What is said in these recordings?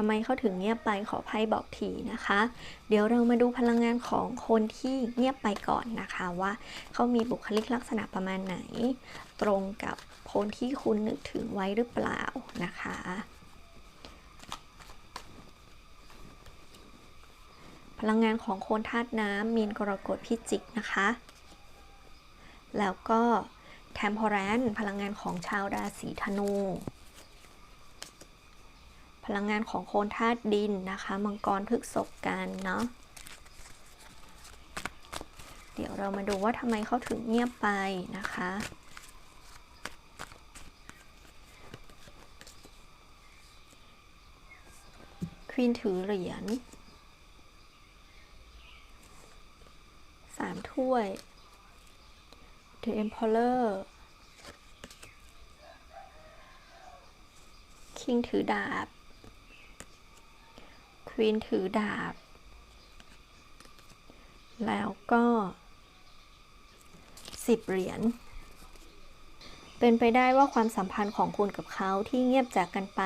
ำไมเขาถึงเงียบไปขอไพ่บอกทีนะคะ เดี๋ยวเรามาดูพลังงานของคนที่เงียบไปก่อนนะคะว่าเขามีบุคลิกลักษณะประมาณไหน ตรงกับคนที่คุณนึกถึงไว้หรือเปล่านะคะพลังงานของคนธาตุน้ำมีนกรกฎพิจิกนะคะ แล้วก็แทมเพอแรนพลังงานของชาวราศีธนู ลังงานของโคนธาตุดินนะคะ มังกรพฤกษกกันเนาะเดี๋ยวเรามาดูว่าทำไมเขาถึงเงียบไปนะคะควีนถือเหรียญสามถ้วย The Emperor King ถือดาบ ควีนถือดาบ แล้วก็สิบเหรียญ เป็นไปได้ว่าความสัมพันธ์ของคุณกับเขาที่เงียบจากกันไป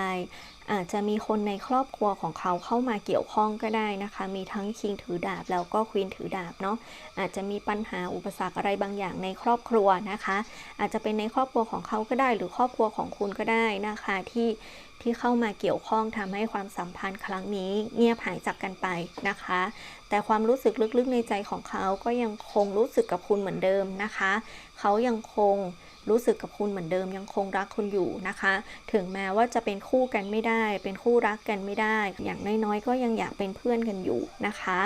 อาจจะมีคนในครอบครัวของเขาเข้ามาเกี่ยวข้องก็ได้นะคะ มีทั้งคิงถือดาบแล้วก็ควีนถือดาบเนาะ อาจจะมีปัญหาอุปสรรคอะไรบางอย่างในครอบครัวนะคะ อาจจะเป็นในครอบครัวของเขาก็ได้ หรือครอบครัวของคุณก็ได้นะคะที่ที่เข้ามาเกี่ยวข้องทำให้ความสัมพันธ์ครั้งนี้ เงียบหายจากกันไปนะคะ แต่ความรู้สึกลึกๆในใจของเขาก็ยังคงรู้สึกกับคุณเหมือนเดิมนะคะ เขายังคงรู้สึกกับคุณเหมือนเดิม ยังคงรักคุณอยู่นะคะ ถึงแม้ว่าจะเป็นคู่กันไม่ได้เป็นคู่รักกันไม่ได้ อย่างน้อยๆ ก็ยังอยากเป็นเพื่อนกันอยู่นะคะ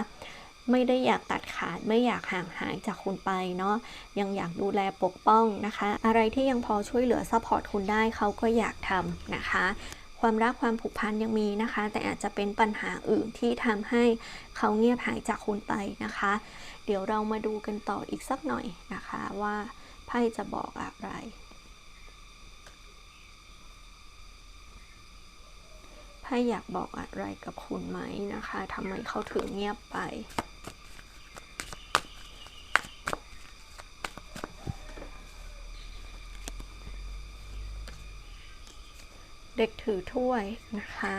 ไม่ได้อยากตัดขาดไม่อยากห่างหายจากคุณไปเนาะยังอยากดูแลปกป้องนะคะ อะไรที่ยังพอช่วยเหลือซัพพอร์ตคุณได้เขาก็อยากทำนะคะความรักความผูกพันยังมีนะคะ แต่อาจจะเป็นปัญหาอื่นที่ทำให้เขาเงียบหายจากคุณไปนะคะ เดี๋ยวเรามาดูกันต่ออีกสักหน่อยนะคะว่าไพ่จะบอกอะไร ไพ่อยากบอกอะไรกับคุณไหมนะคะทำไมเขาถึงเงียบไป เด็กถือถ้วยนะคะ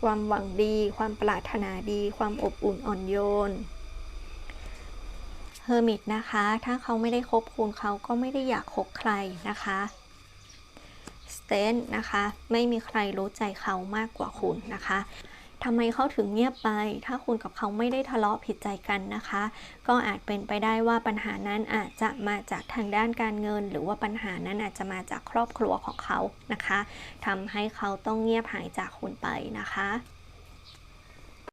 ความหวังดี ความปรารถนาดี ความอบอุ่นอ่อนโยนเฮอร์มิตนะคะ ถ้าเขาไม่ได้คบคุณเขาก็ไม่ได้อยากคบใครนะคะ สเตนนะคะ ไม่มีใครรู้ใจเขามากกว่าคุณนะคะทำไมเขาถึงเงียบไป ถ้าคุณกับเขาไม่ได้ทะเลาะผิดใจกันนะคะ ก็อาจเป็นไปได้ว่าปัญหานั้นอาจจะมาจากทางด้านการเงิน หรือว่าปัญหานั้นอาจจะมาจากครอบครัวของเขานะคะทำให้เขาต้องเงียบหายจากคุณไปนะคะ